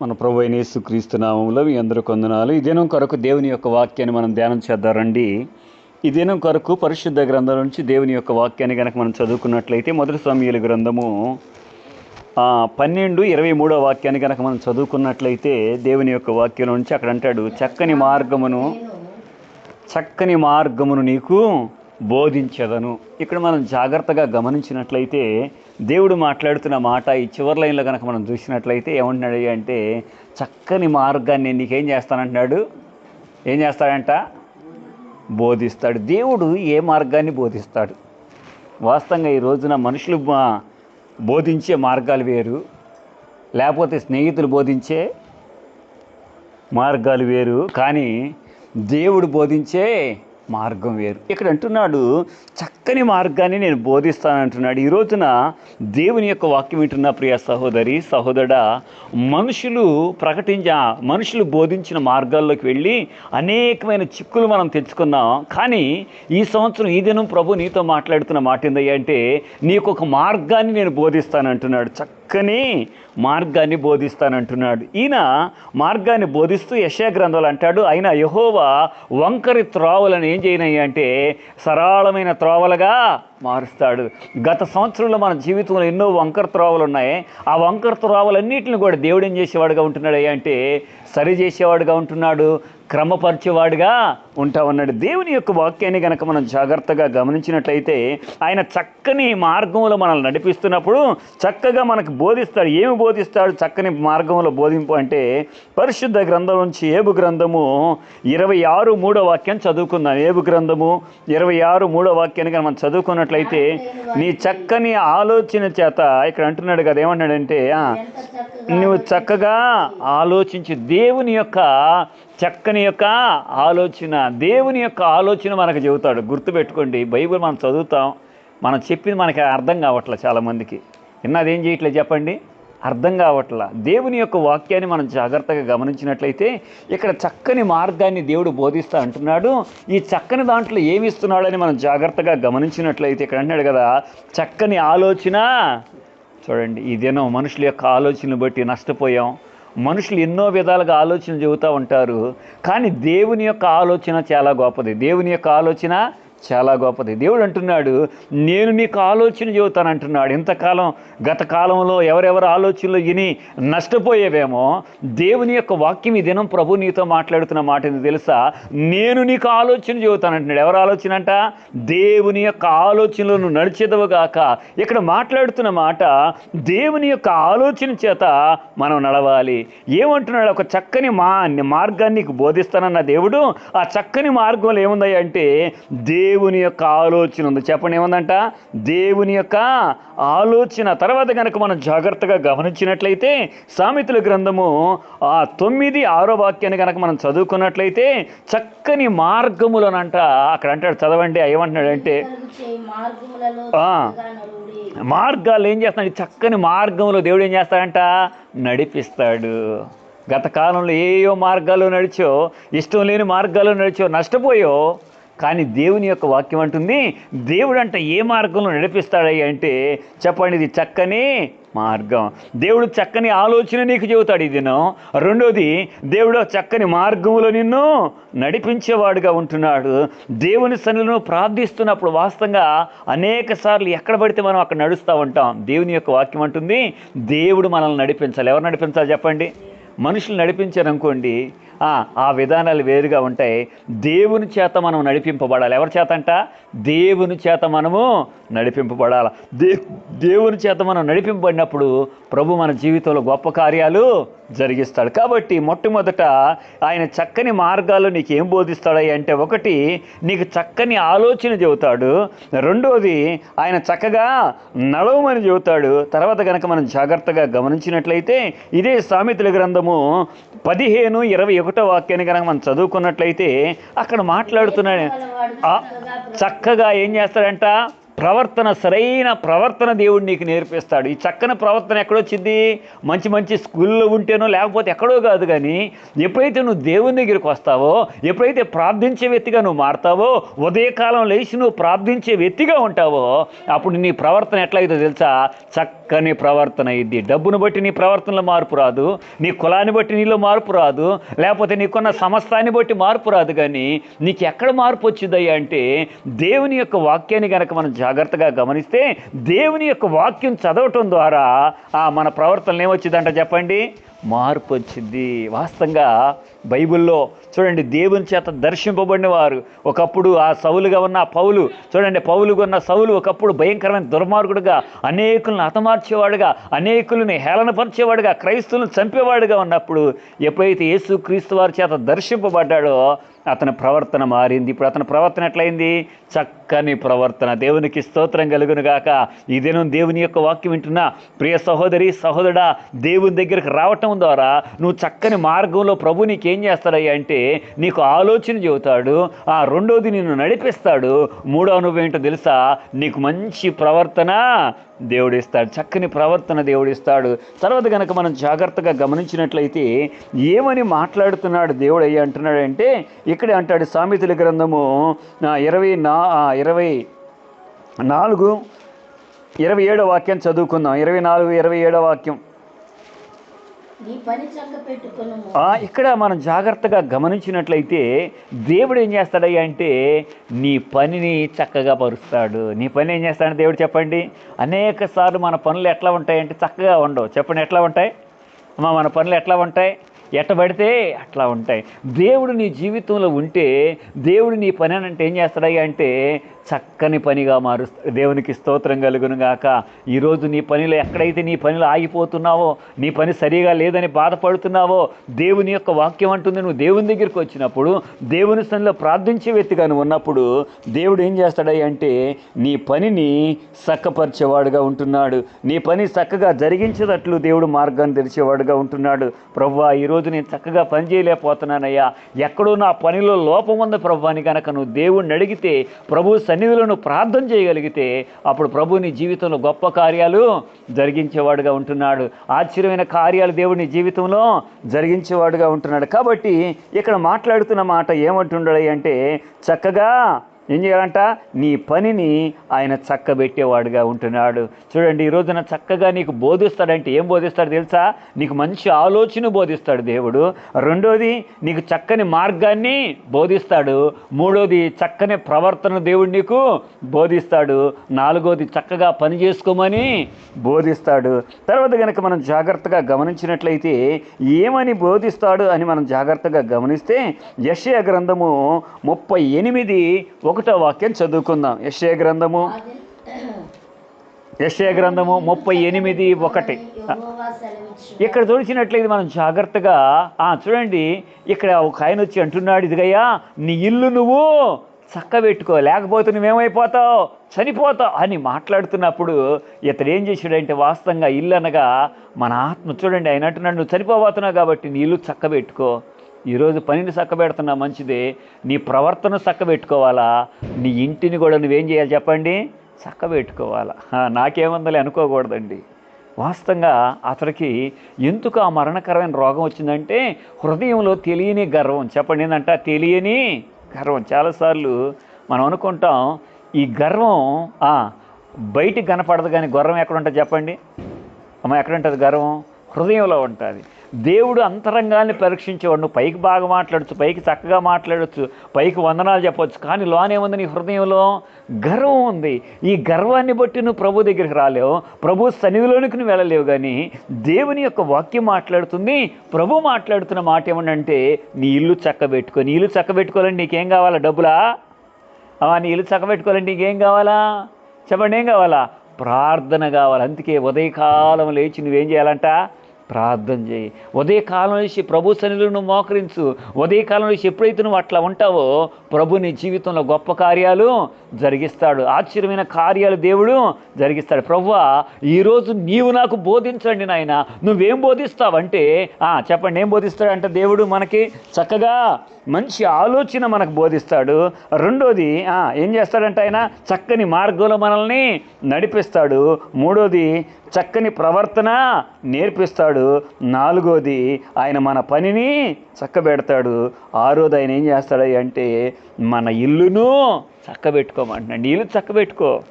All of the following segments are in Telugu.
మన ప్రభు అయిన యేసుక్రీస్తు నామంలో మీ అందరూ కొందనాలు ఈ దినం కొరకు దేవుని యొక్క వాక్యాన్ని మనం ధ్యానం చేద్దారండి ఈ దినం కొరకు పరిశుద్ధ గ్రంథం నుంచి దేవుని యొక్క వాక్యాన్ని కనుక మనం చదువుకున్నట్లయితే మొదటి సమయాల గ్రంథము పన్నెండు ఇరవై మూడో వాక్యాన్ని కనుక మనం చదువుకున్నట్లయితే దేవుని యొక్క వాక్యం నుంచి అక్కడ అంటాడు చక్కని మార్గమును చక్కని మార్గమును నీకు బోధించదను. ఇక్కడ మనం జాగ్రత్తగా గమనించినట్లయితే దేవుడు మాట్లాడుతున్న మాట ఈ చివరి లైన్లో కనుక మనం చూసినట్లయితే ఏమంటున్నాడు అంటే చక్కని మార్గాన్ని నీకేం చేస్తానంటున్నాడు? ఏం చేస్తాడంట? బోధిస్తాడు. దేవుడు ఏ మార్గాన్ని బోధిస్తాడు? వాస్తవంగా ఈ రోజున మనుషులు మా- బోధించే మార్గాలు వేరు లేకపోతే స్నేహితులు బోధించే మార్గాలు వేరు కానీ దేవుడు బోధించే మార్గం వేరు. ఇక్కడ అంటున్నాడు చక్కని మార్గాన్ని నేను బోధిస్తానంటున్నాడు. ఈ రోజున దేవుని యొక్క వాక్యం వింటున్న ప్రియ సహోదరి సహోదరుడా మనుషులు ప్రకటించ మనుషులు బోధించిన మార్గాల్లోకి వెళ్ళి అనేకమైన చిక్కులు మనం తెచ్చుకున్నాం. కానీ ఈ సంవత్సరం ఈ దినం ప్రభు నీతో మాట్లాడుతున్న మాట ఏందయ్యా అంటే నీకు ఒక మార్గాన్ని నేను బోధిస్తాను అంటున్నాడు చక్క చక్కని మార్గాన్ని బోధిస్తానంటున్నాడు. ఈయన మార్గాన్ని బోధిస్తూ యశా గ్రంథాలు అంటాడు ఆయన యహోవా వంకరి త్రోవలను ఏం చేయనయ్యా? అంటే సరళమైన త్రోవలుగా మారుస్తాడు. గత సంవత్సరంలో మన జీవితంలో ఎన్నో వంకర త్రోవలు ఉన్నాయి. ఆ వంకర త్రోవలన్నింటిని కూడా దేవుడు ఏం చేసేవాడుగా ఉంటున్నాడు అంటే సరి చేసేవాడుగా ఉంటున్నాడు. క్రమపరిచేవాడుగా ఉంటా ఉన్నాడు దేవుని యొక్క వాక్యాన్ని కనుక మనం జాగ్రత్తగా గమనించినట్లయితే ఆయన చక్కని మార్గంలో మనల్ని నడిపిస్తున్నప్పుడు చక్కగా మనకు బోధిస్తాడు. ఏమి బోధిస్తాడు? చక్కని మార్గంలో బోధింపు అంటే పరిశుద్ధ గ్రంథం నుంచి ఏబు గ్రంథము ఇరవై ఆరు మూడో వాక్యం చదువుకుందాం. ఏబు గ్రంథము ఇరవై ఆరు మూడో వాక్యాన్ని కనుక మనం చదువుకున్నట్లయితే నీ చక్కని ఆలోచన చేత ఇక్కడ అంటున్నాడు కదా ఏమన్నాడంటే నువ్వు చక్కగా ఆలోచించి దేవుని యొక్క చక్కని యొక్క ఆలోచన దేవుని యొక్క ఆలోచన మనకు చెబుతాడు. గుర్తుపెట్టుకోండి బైబిల్ మనం చదువుతాం మనం చెప్పింది మనకి అర్థం కావట్లే చాలామందికి. విన్నది ఏం చేయట్లేదు చెప్పండి? అర్థం కావట్లా. దేవుని యొక్క వాక్యాన్ని మనం జాగ్రత్తగా గమనించినట్లయితే ఇక్కడ చక్కని మార్గాన్ని దేవుడు బోధిస్తా అంటున్నాడు. ఈ చక్కని దాంట్లో ఏమి ఇస్తున్నాడని మనం జాగ్రత్తగా గమనించినట్లయితే ఇక్కడ అంటున్నాడు కదా చక్కని ఆలోచన. చూడండి ఈ దినం మనుషుల యొక్క ఆలోచనలు బట్టి నష్టపోయాం. మనుషులు ఎన్నో విధాలుగా ఆలోచన చెబుతూ ఉంటారు. కానీ దేవుని యొక్క ఆలోచన చాలా గొప్పది. దేవుని యొక్క ఆలోచన చాలా గొప్పది. దేవుడు అంటున్నాడు నేను నీకు ఆలోచన చెబుతాను అంటున్నాడు ఇంతకాలం గత కాలంలో ఎవరెవరు ఆలోచనలు విని నష్టపోయేవేమో దేవుని యొక్క వాక్యం ఈ దినం ప్రభు నీతో మాట్లాడుతున్న మాట తెలుసా? నేను నీకు ఆలోచన చెబుతాను అంటున్నాడు ఎవరు ఆలోచన అంట? దేవుని యొక్క ఆలోచనలను నడిచేదవుగాక ఇక్కడ మాట్లాడుతున్న మాట దేవుని యొక్క ఆలోచన చేత మనం నడవాలి. ఏమంటున్నాడు? ఒక చక్కని మా మార్గాన్ని బోధిస్తానన్న దేవుడు ఆ చక్కని మార్గంలో ఏముందయ్యా దేవు దేవుని యొక్క ఆలోచన ఉంది. చెప్పండి ఏముందంట? దేవుని యొక్క ఆలోచన. తర్వాత కనుక మనం జాగ్రత్తగా గమనించినట్లయితే సామెతల గ్రంథము ఆ తొమ్మిది ఆరో వాక్యాన్ని కనుక మనం చదువుకున్నట్లయితే చక్కని మార్గములనంట అక్కడ అంటాడు. చదవండి ఏమంటున్నాడంటే ఆ. మార్గాలు ఏం చేస్తాడు చక్కని మార్గంలో దేవుడు ఏం చేస్తాడంట? నడిపిస్తాడు. గత కాలంలో ఏయో మార్గాల్లో నడిచో ఇష్టం లేని మార్గాల్లో నడిచో నష్టపోయో కానీ దేవుని యొక్క వాక్యం అంటుంది దేవుడు అంట ఏ మార్గంలో నడిపిస్తాడయ్య? అంటే చెప్పండి ఇది చక్కని మార్గం. దేవుడు చక్కని ఆలోచన నీకు చెబుతాడు ఈ దినం. రెండోది దేవుడు చక్కని మార్గంలో నిన్ను నడిపించేవాడుగా ఉంటున్నాడు. దేవుని సన్నిధిలో ప్రార్థిస్తున్నప్పుడు వాస్తవంగా అనేక సార్లు ఎక్కడ పడితే మనం అక్కడ నడుస్తూ ఉంటాం. దేవుని యొక్క వాక్యం అంటుంది దేవుడు మనల్ని నడిపించాలి. ఎవరు నడిపించాలి చెప్పండి? మనుషులు నడిపించారనుకోండి ఆ, విధానాలు వేరుగా ఉంటాయి దేవుని చేత మనం నడిపింపబడాలి. ఎవరి చేత అంట దేవుని చేత మనము నడిపింపబడాలి. దే దేవుని చేత మనం నడిపింపబడినప్పుడు ప్రభు మన జీవితంలో గొప్ప కార్యాలు జరిగిస్తాడు. కాబట్టి మొట్టమొదట ఆయన చక్కని మార్గాలు నీకు ఏం బోధిస్తాడు అంటే ఒకటి నీకు చక్కని ఆలోచన చెబుతాడు. రెండోది ఆయన చక్కగా నడవమని చెబుతాడు. తర్వాత కనుక మనం జాగ్రత్తగా గమనించినట్లయితే ఇదే సామెతల గ్రంథము పదిహేను ఇరవై ఒకటో వాక్యాన్ని కనుక మనం చదువుకున్నట్లయితే అక్కడ మాట్లాడుతున్నాడు. చక్కగా ఏం చేస్తాడంట? ప్రవర్తన సరైన ప్రవర్తన దేవుడు నీకు నేర్పిస్తాడు. ఈ చక్కని ప్రవర్తన ఎక్కడొచ్చింది మంచి మంచి స్కూల్లో ఉంటేనో లేకపోతే ఎక్కడో కాదు కానీ ఎప్పుడైతే నువ్వు దేవుని దగ్గరికి వస్తావో ఎప్పుడైతే ప్రార్థించే వ్యక్తిగా నువ్వు మారుతావో ఉదయకాలం లేచి నువ్వు ప్రార్థించే వ్యక్తిగా ఉంటావో అప్పుడు నీ ప్రవర్తన ఎట్లయితే తెలుసా? చక్క చక్కని ప్రవర్తన ఇది. డబ్బును బట్టి నీ ప్రవర్తనలో మార్పు రాదు నీ కులాన్ని బట్టి నీలో మార్పు రాదు లేకపోతే నీకున్న సమస్తాన్ని బట్టి మార్పు రాదు కానీ నీకు ఎక్కడ మార్పు వచ్చిందయ్యా అంటే దేవుని యొక్క వాక్యాన్ని కనుక మనం జాగ్రత్తగా గమనిస్తే దేవుని యొక్క వాక్యం చదవటం ద్వారా మన ప్రవర్తనలు ఏమొచ్చిందంట చెప్పండి? మార్పు వచ్చింది. వాస్తవంగా బైబిల్లో చూడండి దేవుని చేత దర్శింపబడిన వారు ఒకప్పుడు ఆ సౌలుగా ఉన్న పౌలు చూడండి పౌలుగా ఉన్న సౌలు ఒకప్పుడు భయంకరమైన దుర్మార్గుడుగా అనేకులను హతమార్చేవాడుగా అనేకులను హేళనపరిచేవాడుగా క్రైస్తువులను చంపేవాడుగా ఉన్నప్పుడు ఎప్పుడైతే యేసు క్రీస్తు వారి చేత దర్శింపబడ్డాడో అతని ప్రవర్తన మారింది. ఇప్పుడు అతని ప్రవర్తన ఎట్లయింది? చక్కని ప్రవర్తన. దేవునికి స్తోత్రం కలుగును గాక ఈ దినం దేవుని యొక్క వాక్యం వింటున్నా ప్రియ సహోదరి సహోదరుడా దేవుని దగ్గరికి రావటం ద్వారా నువ్వు చక్కని మార్గంలో ప్రభు నీకేం చేస్తాడయ్యా అంటే నీకు ఆలోచన చెబుతాడు ఆ రెండోది నిన్ను నడిపిస్తాడు. మూడో అనుభవం ఏంటో తెలుసా? నీకు మంచి ప్రవర్తన దేవుడిస్తాడు. చక్కని ప్రవర్తన దేవుడిస్తాడు. తర్వాత కనుక మనం జాగ్రత్తగా గమనించినట్లయితే ఏమని మాట్లాడుతున్నాడు దేవుడు అయ్యి అంటున్నాడంటే ఇక్కడే అంటాడు సామెతల గ్రంథము ఇరవై నా ఇరవై నాలుగు ఇరవై ఏడో వాక్యం చదువుకుందాం. ఇరవై నాలుగు ఇరవై ఏడో వాక్యం నీ పని చక్క పెట్టుకును ఆ, ఇక్కడ మనం జాగ్రత్తగా గమనించినట్లయితే దేవుడు ఏం చేస్తాడయ్యా అంటే నీ పనిని చక్కగా పరుస్తాడు. నీ పని ఏం చేస్తాడని దేవుడు చెప్పండి? అనేక సార్లు మన పనులు ఎట్లా ఉంటాయంటే చక్కగా ఉండవు. చెప్పండి ఎట్లా ఉంటాయి? అమ్మా మన పనులు ఎట్లా ఉంటాయి? ఎట్టబడితే అట్లా ఉంటాయి. దేవుడు నీ జీవితంలో ఉంటే దేవుడు నీ పని అని అంటే ఏం చేస్తాడయ్యా అంటే చక్కని పనిగా మారుస్తా దేవునికి స్తోత్రం కలుగును గాక. ఈరోజు నీ పనిలో ఎక్కడైతే నీ పనిలో ఆగిపోతున్నావో నీ పని సరిగా లేదని బాధపడుతున్నావో దేవుని యొక్క వాక్యం అంటుంది నువ్వు దేవుని దగ్గరికి వచ్చినప్పుడు దేవుని స్థానంలో ప్రార్థించే వ్యక్తిగా నువ్వు ఉన్నప్పుడు దేవుడు ఏం చేస్తాడయ్యా అంటే నీ పనిని చక్కపరిచేవాడుగా ఉంటున్నాడు. నీ పని చక్కగా జరిగించేటట్లు దేవుడు మార్గాన్ని తెరిచేవాడుగా ఉంటున్నాడు. ప్రవ్వా ఈరోజు నేను చక్కగా పని చేయలేకపోతున్నానయ్యా. ఎక్కడో నా పనిలో లోపం ఉంది ప్రభు అని కనుక నువ్వు దేవుణ్ణి అడిగితే ప్రభు సన్నిధులను ప్రార్థన చేయగలిగితే అప్పుడు ప్రభు నీ జీవితంలో గొప్ప కార్యాలు జరిగించేవాడుగా ఉంటున్నాడు. ఆశ్చర్యమైన కార్యాలు దేవుడిని జీవితంలో జరిగించేవాడుగా ఉంటున్నాడు. కాబట్టి ఇక్కడ మాట్లాడుతున్న మాట ఏమంటున్నాడు అంటే చక్కగా ఏం చేయాలంట? నీ పనిని ఆయన చక్కబెట్టేవాడుగా ఉంటున్నాడు. చూడండి ఈ రోజున చక్కగా నీకు బోధిస్తాడంటే ఏం బోధిస్తాడు తెలుసా? నీకు మంచి ఆలోచన బోధిస్తాడు దేవుడు. రెండోది నీకు చక్కని మార్గాన్ని బోధిస్తాడు. మూడోది చక్కని ప్రవర్తన దేవుడు నీకు బోధిస్తాడు. నాలుగోది చక్కగా పని చేసుకోమని బోధిస్తాడు. తర్వాత కనుక మనం జాగ్రత్తగా గమనించినట్లయితే ఏమని బోధిస్తాడు అని మనం జాగ్రత్తగా గమనిస్తే యశయ గ్రంథము ముప్పై ఎనిమిది ఒకటో వాక్యం చదువుకుందాం. యశయ గ్రంథము యశయ గ్రంథము ముప్పై ఎనిమిది ఒకటి. ఇక్కడ చూసినట్లయితే మనం జాగ్రత్తగా ఆ చూడండి ఇక్కడ ఒక ఆయన వచ్చి అంటున్నాడు ఇదిగయ్యా నీ ఇల్లు నువ్వు చక్కబెట్టుకో లేకపోతే నువ్వేమైపోతావు? చనిపోతావు? అని మాట్లాడుతున్నప్పుడు ఇతడు ఏం చేశాడంటే వాస్తవంగా ఇల్లు అనగా మన ఆత్మ చూడండి ఆయన అంటున్నాడు నువ్వు చనిపోబోతున్నావు కాబట్టి నీ ఇల్లు చక్కబెట్టుకో. ఈరోజు పనిని చక్కబెడుతున్నా మంచిదే నీ ప్రవర్తన చక్కబెట్టుకోవాలా? నీ ఇంటిని కూడా నువ్వేం చేయాలి చెప్పండి? చక్కబెట్టుకోవాలా. ఆ, నాకేముందలే అనుకోకూడదండి. వాస్తవంగా అతడికి ఎందుకు ఆ మరణకరమైన రోగం వచ్చిందంటే హృదయంలో తెలియని గర్వం. చెప్పండి ఏంటంట తెలియని గర్వం. చాలాసార్లు మనం అనుకుంటాం ఈ గర్వం బయటికి కనపడదు కానీ గర్వం ఎక్కడ ఉంటుంది చెప్పండి? అమ్మ ఎక్కడ ఉంటుంది గర్వం? హృదయంలో ఉంటుంది. దేవుడు అంతరంగాన్ని పరీక్షించేవాడు. నువ్వు పైకి బాగా మాట్లాడచ్చు పైకి చక్కగా మాట్లాడచ్చు పైకి వందనాలు చెప్పొచ్చు. కానీ లోనేముంది నీ హృదయంలో? గర్వం ఉంది. ఈ గర్వాన్ని బట్టి నువ్వు ప్రభు దగ్గరికి రాలేవు. ప్రభు సన్నిధిలోనికి నువ్వు వెళ్ళలేవు కానీ దేవుని యొక్క వాక్యం మాట్లాడుతుంది. ప్రభు మాట్లాడుతున్న మాట ఏమంటే నీ ఇల్లు చక్కబెట్టుకో. నీ ఇల్లు చక్కబెట్టుకోవాలంటే నీకేం కావాలా డబ్బులా? అవా నీ ఇల్లు చక్కబెట్టుకోవాలంటే నీకేం కావాలా? చెప్పండి ఏం కావాలా? ప్రార్థన కావాలి. అందుకే ఉదయకాలం లేచి నువ్వేం చేయాలంట? ప్రార్థన చేయి. ఉదయకాలం నుంచి ప్రభు సన్నిధిలో నువ్వు మోకరించు. ఉదయకాలం నుంచి ఎప్పుడైతే నువ్వు అట్లా ఉంటావో ప్రభు నీ జీవితంలో గొప్ప కార్యాలు జరిగిస్తాడు. ఆశ్చర్యమైన కార్యాలు దేవుడు జరిగిస్తాడు. ప్రభువా ఈరోజు నీవు నాకు బోధించండి నాయన. నువ్వేం బోధిస్తావంటే ఆ, చెప్పండి ఏం బోధిస్తాడంటే దేవుడు మనకి? చక్కగా మంచి ఆలోచన మనకు బోధిస్తాడు. రెండోది ఏం చేస్తాడంటే ఆయన? చక్కని మార్గంలో మనల్ని నడిపిస్తాడు. మూడోది చక్కని ప్రవర్తన నేర్పిస్తాడు. నాలుగోది ఆయన మన పనిని చక్కబెడతాడు. ఆరోది ఆయన ఏం చేస్తాడు అంటే మన ఇల్లును చక్కబెట్టుకోమంటున్నాడు. ఇల్లు చక్కబెట్టుకో.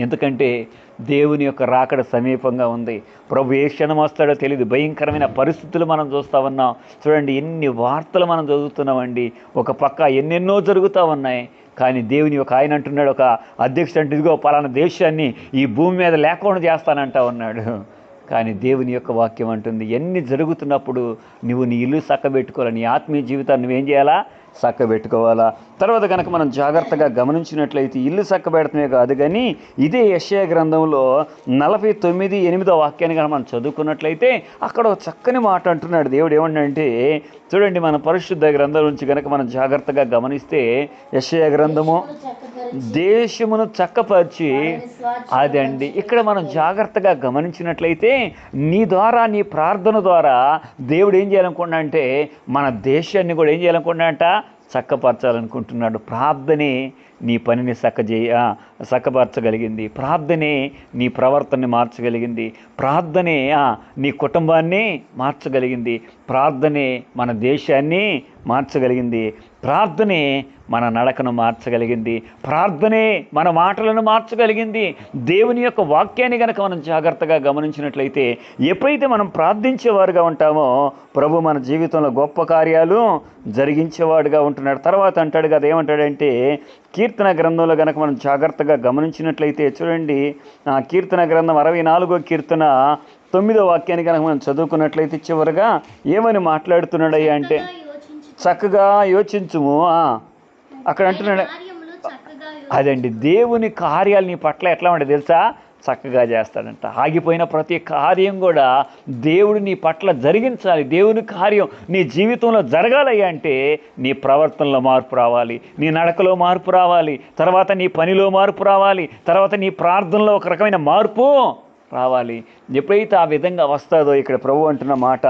ఎందుకంటే దేవుని యొక్క రాకడ సమీపంగా ఉంది. ప్రభు ఏ క్షణం వస్తాడో తెలియదు భయంకరమైన పరిస్థితులు మనం చూస్తూ ఉన్నాం. చూడండి ఎన్ని వార్తలు మనం చదువుతున్నామండి. ఒక పక్క ఎన్నెన్నో జరుగుతూ ఉన్నాయి. కానీ దేవుని ఒక ఆయన అంటున్నాడు ఒక అధ్యక్షుడు అంటే ఇదిగో పలానా దేశాన్ని ఈ భూమి మీద లేకుండా చేస్తానంటా ఉన్నాడు. కానీ దేవుని యొక్క వాక్యం అంటుంది ఎన్ని జరుగుతున్నప్పుడు నువ్వు నీ ఇల్లు చక్కబెట్టుకోవాలి? నీ ఆత్మీయ జీవితాన్ని నువ్వేం చేయాలా? చక్కబెట్టుకోవాలా తర్వాత కనుక మనం జాగ్రత్తగా గమనించినట్లయితే ఇల్లు చక్కబెడతమే కాదు కానీ ఇదే యశయ గ్రంథంలో నలభై తొమ్మిది ఎనిమిదో వాక్యాన్ని కనుక మనం చదువుకున్నట్లయితే అక్కడ చక్కని మాట అంటున్నాడు. దేవుడు ఏమంటే చూడండి మన పరిశుద్ధ గ్రంథం నుంచి కనుక మనం జాగ్రత్తగా గమనిస్తే యశయ గ్రంథము దేశమును చక్కపరిచి అదండి. ఇక్కడ మనం జాగ్రత్తగా గమనించినట్లయితే నీ ద్వారా నీ ప్రార్థన ద్వారా దేవుడు ఏం చేయాలనుకున్నా అంటే మన దేశాన్ని కూడా ఏం చేయాలనుకున్నా అంట? చక్కపరచాలనుకుంటున్నాడు. ప్రార్థనే నీ పనిని చక్కజేయ చక్కపరచగలిగింది. ప్రార్థనే నీ ప్రవర్తనని మార్చగలిగింది. ప్రార్థనే నీ కుటుంబాన్ని మార్చగలిగింది. ప్రార్థనే మన దేశాన్ని మార్చగలిగింది. ప్రార్థనే మన నడకను మార్చగలిగింది. ప్రార్థనే మన మాటలను మార్చగలిగింది. దేవుని యొక్క వాక్యాన్ని గనక మనం జాగ్రత్తగా గమనించినట్లయితే ఎప్పుడైతే మనం ప్రార్థించేవారుగా ఉంటామో ప్రభు మన జీవితంలో గొప్ప కార్యాలు జరిగించేవాడుగా ఉంటున్నాడు. తర్వాత అంటాడు కదా ఏమంటాడంటే కీర్తన గ్రంథంలో గనక మనం జాగ్రత్తగా గమనించినట్లయితే చూడండి ఆ కీర్తన గ్రంథం అరవై నాలుగో కీర్తన తొమ్మిదో వాక్యాన్ని కనుక మనం చదువుకున్నట్లయితే చివరిగా ఏమని మాట్లాడుతున్నాడయ్యా అంటే చక్కగా యోచించుము. అక్కడ అంటున్నాడు. అదండి దేవుని కార్యాలు నీ పట్ల ఎట్లా ఉంటే తెలుసా? చక్కగా చేస్తాడంట. ఆగిపోయిన ప్రతి కార్యం కూడా దేవుడు నీ పట్ల జరిగించాలి. దేవుని కార్యం నీ జీవితంలో జరగాలయ్యా అంటే నీ ప్రవర్తనలో మార్పు రావాలి నీ నడకలో మార్పు రావాలి తర్వాత నీ పనిలో మార్పు రావాలి తర్వాత నీ ప్రార్థనలో ఒక రకమైన మార్పు రావాలి. ఎప్పుడైతే ఆ విధంగా వస్తుందో ఇక్కడ ప్రభు అంటున్న మాట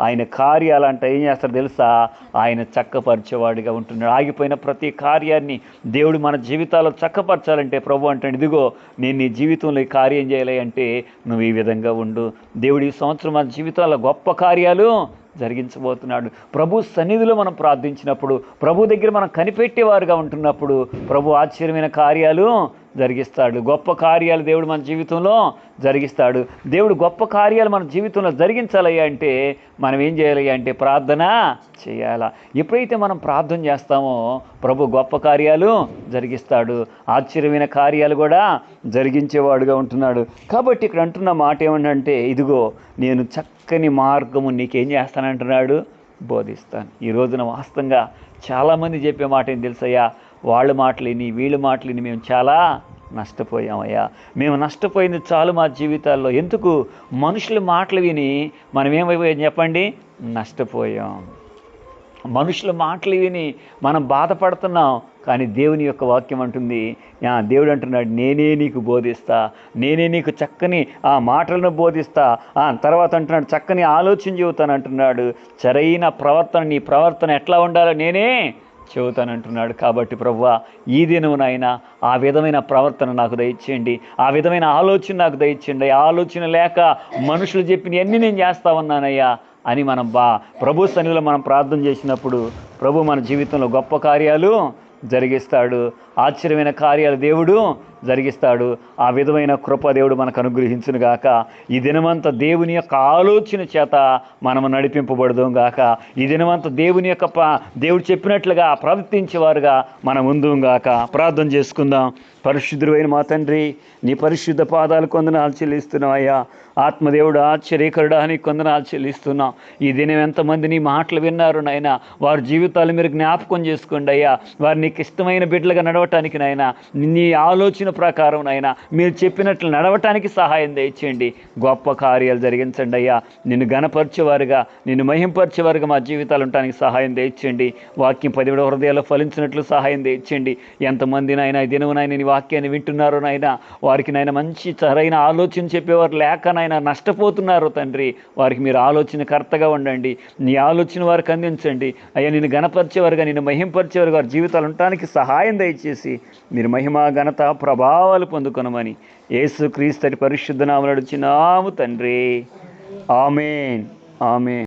ఆయన కార్యాలంటే ఏం చేస్తారో తెలుసా? ఆయన చక్కపరిచేవాడిగా ఉంటున్నాడు. ఆగిపోయిన ప్రతి కార్యాన్ని దేవుడు మన జీవితాల్లో చక్కపరచాలంటే ప్రభు అంటాడు ఇదిగో నేను నీ జీవితంలో ఈ కార్యం చేయాలి అంటే నువ్వు ఈ విధంగా ఉండు. దేవుడు ఈ సంవత్సరం మన జీవితాల్లో గొప్ప కార్యాలు జరిగించబోతున్నాడు. ప్రభు సన్నిధిలో మనం ప్రార్థించినప్పుడు ప్రభు దగ్గర మనం కనిపెట్టేవారుగా ఉంటున్నప్పుడు ప్రభు ఆశ్చర్యమైన కార్యాలు జరిగిస్తాడు. గొప్ప కార్యాలు దేవుడు మన జీవితంలో జరిగిస్తాడు. దేవుడు గొప్ప కార్యాలు మన జీవితంలో జరిగించాలయ్యా అంటే మనం ఏం చేయాలి అంటే ప్రార్థన చేయాలా. ఎప్పుడైతే మనం ప్రార్థన చేస్తామో ప్రభు గొప్ప కార్యాలు జరిగిస్తాడు. ఆశ్చర్యమైన కార్యాలు కూడా జరిగించేవాడుగా ఉంటున్నాడు. కాబట్టి ఇక్కడ అంటున్న మాట ఏమంటే ఇదిగో నేను చక్కని మార్గము నీకేం చేస్తానంటున్నాడు? బోధిస్తాను. ఈ రోజున వాస్తవంగా చాలామంది చెప్పే మాట ఏం తెలుసయ్యా? వాళ్ళ మాటలిని వీళ్ళు వీళ్ళ మేము చాలా నష్టపోయామయ్యా. మేము నష్టపోయింది చాలు మా జీవితాల్లో. ఎందుకు? మనుషుల మాటలు విని మనం ఏమైపోయాం చెప్పండి? నష్టపోయాం. మనుషుల మాటలు విని మనం బాధపడుతున్నాం కానీ దేవుని యొక్క వాక్యం అంటుంది దేవుడు అంటున్నాడు నేనే నీకు బోధిస్తా నేనే నీకు చక్కని ఆ మాటలను బోధిస్తా ఆ తర్వాత అంటున్నాడు చక్కని ఆలోచన చెబుతాను అంటున్నాడు. సరైన ప్రవర్తన నీ ప్రవర్తన ఎట్లా ఉండాలో నేనే చెబుతానంటున్నాడు. కాబట్టి ప్రవ్వా ఈ దినమునైనా ఆ విధమైన ప్రవర్తన నాకు దయచేయండి. ఆ విధమైన ఆలోచన నాకు దయచేయండి. ఆ ఆలోచన లేక మనుషులు చెప్పిన అన్ని నేను చేస్తా ఉన్నానయ్యా అని మనం బా ప్రభు సన్నిధిలో మనం ప్రార్థన చేసినప్పుడు ప్రభు మన జీవితంలో గొప్ప కార్యాలు జరిగిస్తాడు. ఆశ్చర్యమైన కార్యాలు దేవుడు జరిగిస్తాడు. ఆ విధమైన కృప దేవుడు మనకు అనుగ్రహించునుగాక. ఈ దినమంతా దేవుని యొక్క ఆలోచన చేత మనము నడిపింపబడదాం గాక. ఈ దినమంతా దేవుని యొక్క దేవుడు చెప్పినట్లుగా ప్రవర్తించేవారుగా మనం ఉందాం గాక. ప్రార్థన చేసుకుందాం. పరిశుద్ధుడైన మా తండ్రి నీ పరిశుద్ధ పాదాలు కొందనాలు చెల్లిస్తున్నాం అయ్యా. ఆత్మదేవుడు ఆశ్చర్యకరుడా అని కొందనాలు చెల్లిస్తున్నాం. ఈ దినం ఎంతమంది నీ మాటలు విన్నారు నాయన. వారి జీవితాలు మీరు జ్ఞాపకం చేసుకోండి అయ్యా. వారు నీకు ఇష్టమైన బిడ్డలుగా నడవటానికి నాయన. నీ ఆలోచన ప్రకారం నాయన మీరు చెప్పినట్లు నడవటానికి సహాయం దయచేయండి. గొప్ప కార్యాలు జరిగించండి అయ్యా. నిన్ను గణపరిచేవారుగా నిన్ను మహింపరిచేవారుగా మా జీవితాలు ఉండటానికి సహాయం దయచేయండి. వాక్యం పదివేడు హృదయాల్లో ఫలించినట్లు సహాయం దయచేయండి. ఎంతమంది నాయన దినవునైనా నీ వాక్యాన్ని వింటున్నారో నాయన వారికి నాయన మంచి సరైన ఆలోచన చెప్పేవారు లేక నాయన నష్టపోతున్నారు తండ్రి. వారికి మీరు ఆలోచన కర్తగా ఉండండి. నీ ఆలోచన వారికి అందించండి. అయ్యా నిన్ను గణపరిచేవారుగా నిన్ను మహింపరిచేవారు వారి జీవితాలు ఉండటానికి సహాయం దయచేసి మీరు మహిమ ఘనత ప్రభావాలు పొందుకొనమని యేసు క్రీస్తరి పరిశుద్ధ నామలు తండ్రి. ఆమెన్. ఆమెన్.